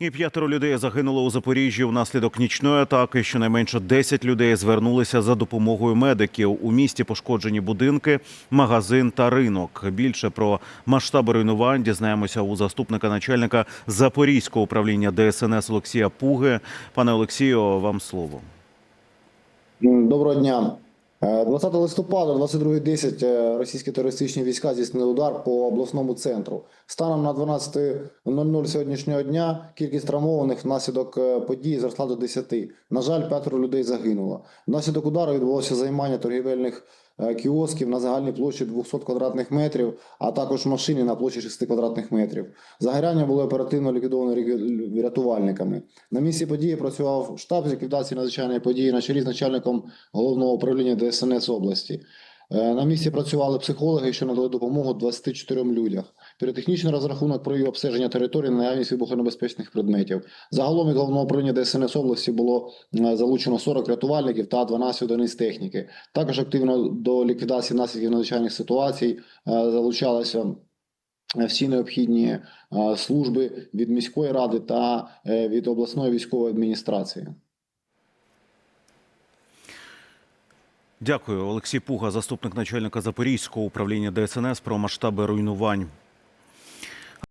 І п'ятеро людей загинуло у Запоріжжі внаслідок нічної атаки. Щонайменше 10 людей звернулися за допомогою медиків. У місті пошкоджені будинки, магазин та ринок. Більше про масштаби руйнувань дізнаємося у заступника начальника Запорізького управління ДСНС Олексія Пуги. Пане Олексію, вам слово. Доброго дня. Е, 20 листопада, 22.10 е, російські терористичні війська здійснили удар по обласному центру. Станом на 12.00 сьогоднішнього дня кількість травмованих внаслідок е, подій зросла до 10. На жаль, п'ятеро людей загинуло. Внаслідок удару відбулося займання торгівельних е, кіосків на загальній площі 200 квадратних метрів, а також машини на площі 6 квадратних метрів. Загоряння було оперативно ліквідовано ряту- рятувальниками. На місці події працював штаб з ліквідації надзвичайної події на чолі з начальником головного управління ДСНС області. Е, На місці працювали психологи, що надали допомогу 24 людях. Піротехнічний розрахунок провів обстеження території на наявність вибухонебезпечних предметів. Загалом від головного управління ДСНС області було е, залучено 40 рятувальників та 12 одиниць техніки. Також активно до ліквідації наслідків надзвичайних ситуацій е, залучалися всі необхідні служби від міської ради та від обласної військової адміністрації. Дякую, Олексій Пуга, заступник начальника Запорізького управління ДСНС про масштаби руйнувань.